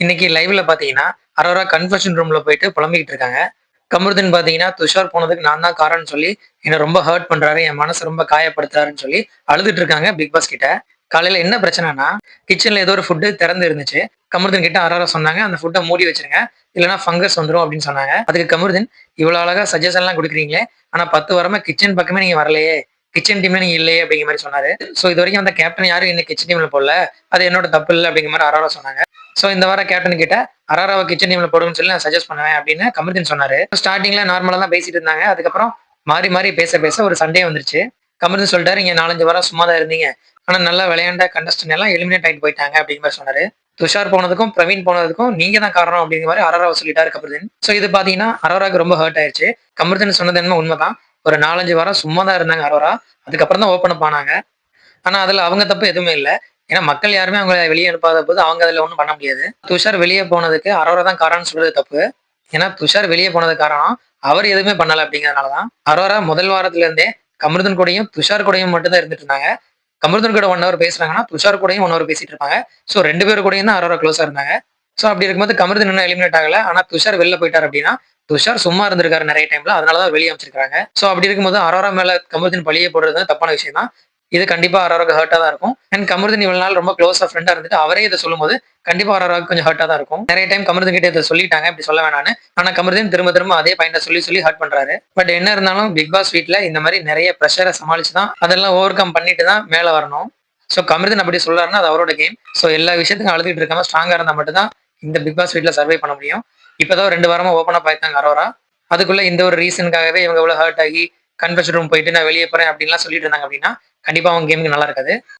இன்னைக்கு லைவ்ல பாத்தீங்கன்னா அரோரா கன்ஃபெஷன் ரூம்ல போயிட்டு புலம்பிக்கிட்டு இருக்காங்க. கமருதன் பாத்தீங்கன்னா துஷார் போனதுக்கு நான் தான் காரணம்னு சொல்லி என்னை ரொம்ப ஹர்ட் பண்றாரு என் மனசு ரொம்ப காயப்படுத்துறாருன்னு சொல்லி அழுதுட்டு இருக்காங்க பிக் பாஸ் கிட்ட. காலையில என்ன பிரச்சனைனா கிச்சன்ல ஏதோ ஒரு ஃபுட்டு திறந்து இருந்துச்சு. கமருதன் கிட்ட அரோரா சொன்னாங்க அந்த ஃபுட்டை மூடி வச்சிருங்க. இல்லைன்னா ஃபங்கஸ் வந்துரும் அப்படின்னு சொன்னாங்க. அதுக்கு கமருதன் இவ்வளவு அழகா சஜஷன்லாம் கொடுக்குறீங்களே ஆனா பத்து வாரமா கிச்சன் பக்கமே நீங்க வரலையே. கிச்சன் டீம்ல நீங்க இல்லையே அப்படிங்கிற மாதிரி சொன்னாரு. ஸோ இது வரைக்கும் அந்த கேப்டன் யாரும் இன்னும் கிச்சன் டீம்ல போடல. அது என்னோட தப்பு இல்லை அப்படிங்கிற மாதிரி அராரா சொன்னாங்க. ஸோ இந்த வாரம் கேப்டன் கிட்ட அராராவை கிச்சன் டீம்ல போடுன்னு சொல்லி நான் சஜஸ்ட் பண்ணுவேன் அப்படின்னு கமருதீன் சொன்னாரு. ஸ்டார்டிங்ல நார்மலா தான் பேசிட்டு இருந்தாங்க. அதுக்கப்புறம் மாறி மாறி பேச பேச ஒரு சண்டே வந்துருச்சு. கமருதீன் சொல்லிட்டாரு இங்க நாலஞ்சு வாரம் சும்மா தான் இருந்தீங்க. ஆனா நல்லா விளையாண்ட கண்டஸ்டன் எல்லாம் எலிமினேட் ஆகிட்டு போயிட்டாங்க அப்படிங்கிற மாதிரி சொன்னாரு. துஷார் போனதுக்கும் பிரவீன் போனதுக்கும் நீங்க தான் காரணம் அப்படிங்கிற மாதிரி அரோராவை சொல்லிட்டாரு கமருதீன். ஸோ இது பாத்தீங்கன்னா அரோராக்கு ரொம்ப ஹர்ட் ஆயிருச்சு. கமருதீன் சொன்னது என்ன உண்மைதான். ஒரு நாலஞ்சு வாரம் சும்மா தான் இருந்தாங்க அரோரா. அதுக்கப்புறம் தான் ஓப்பன் பண்ணாங்க ஆனா அதுல அவங்க தப்பு எதுவுமே இல்லை. ஏன்னா மக்கள் யாருமே அவங்கள வெளியே அனுப்பாத போது அவங்க அதுல ஒன்றும் பண்ண முடியாது. துஷார் வெளியே போனதுக்கு அரோரா தான் காரணம்னு சொல்றது தப்பு. ஏன்னா துஷார் வெளியே போனது காரணம் அவர் எதுவுமே பண்ணல அப்படிங்கறதுனாலதான். அரோரா முதல் வாரத்துல இருந்தே கமருதன் கூடயும் துஷார் கூடயும் மட்டும்தான் இருந்துட்டு இருந்தாங்க. கமருதன் கூட ஒன் ஹவர் பேசுறாங்கன்னா துஷார் கூடயும் ஒன் ஹவர் பேசிட்டு இருப்பாங்க. ஸோ ரெண்டு பேர் கூடயும் தான் அரோரா க்ளோஸா இருந்தாங்க. ஸோ அப்படி இருக்கும்போது கமருதன் இன்னும் எலிமினேட் ஆகல. ஆனா துஷார் வெளில போயிட்டார் அப்படின்னா துஷார் சும்மா இருந்திருக்காரு நிறைய டைம்ல அதனாலதான் வெளியே அமைச்சிருக்காங்க ஸோ அப்படி இருக்கும்போது அரோரா மேல கமருதன் பழிய போடுறது தப்பான விஷயம் தான். இது கண்டிப்பா அரோராக்கு ஹர்ட்டா தான் இருக்கும். அண்ட் கமருதன் இவ்வளவு நாள் ரொம்ப க்ளோஸா ஃப்ரெண்டா இருந்துட்டு அவரே இதை சொல்லும்போது கண்டிப்பா அரோராக்கு கொஞ்சம் ஹர்ட்டா தான் இருக்கும். நிறைய டைம் கமருதன் கிட்ட இதை சொல்லிட்டாங்க. இப்படி சொல்ல வேணான்னு ஆனா கமருதன் திரும்ப திரும்ப அதே பாயிண்ட சொல்லி சொல்லி ஹர்ட் பண்றாரு. பட் என்ன இருந்தாலும் பிக் பாஸ் வீட்ல இந்த மாதிரி நிறைய ப்ரெஷரை சமாளிச்சு தான் அதெல்லாம் ஓவர் கம் பண்ணிட்டு தான் மேல வரணும். ஸோ கமருதன் அப்படி சொல்றாருன்னா அது அவரோட கேம் ஸோ எல்லா விஷயத்துக்கும் அழுதுகிட்டு இருக்காம ஸ்ட்ராங்கா இருந்தா மட்டும் தான் இந்த பிக் பாஸ் வீட்ல சர்வை பண்ண முடியும். இப்பதான் ரெண்டு வாரமா ஓப்பன் அப் ஆயிருந்தாங்க அரோரா. அதுக்குள்ள இந்த ஒரு ரீசனுக்காகவே இவங்க எவ்வளோ ஹர்ட் ஆகி கன்ஃபெஷன் ரூம் போயிட்டு நான் வெளியே போறேன் அப்படின்லாம் சொல்லிட்டு இருந்தாங்க அப்படின்னா கண்டிப்பா அவங்க கேமுக்கு நல்லா இருக்காது.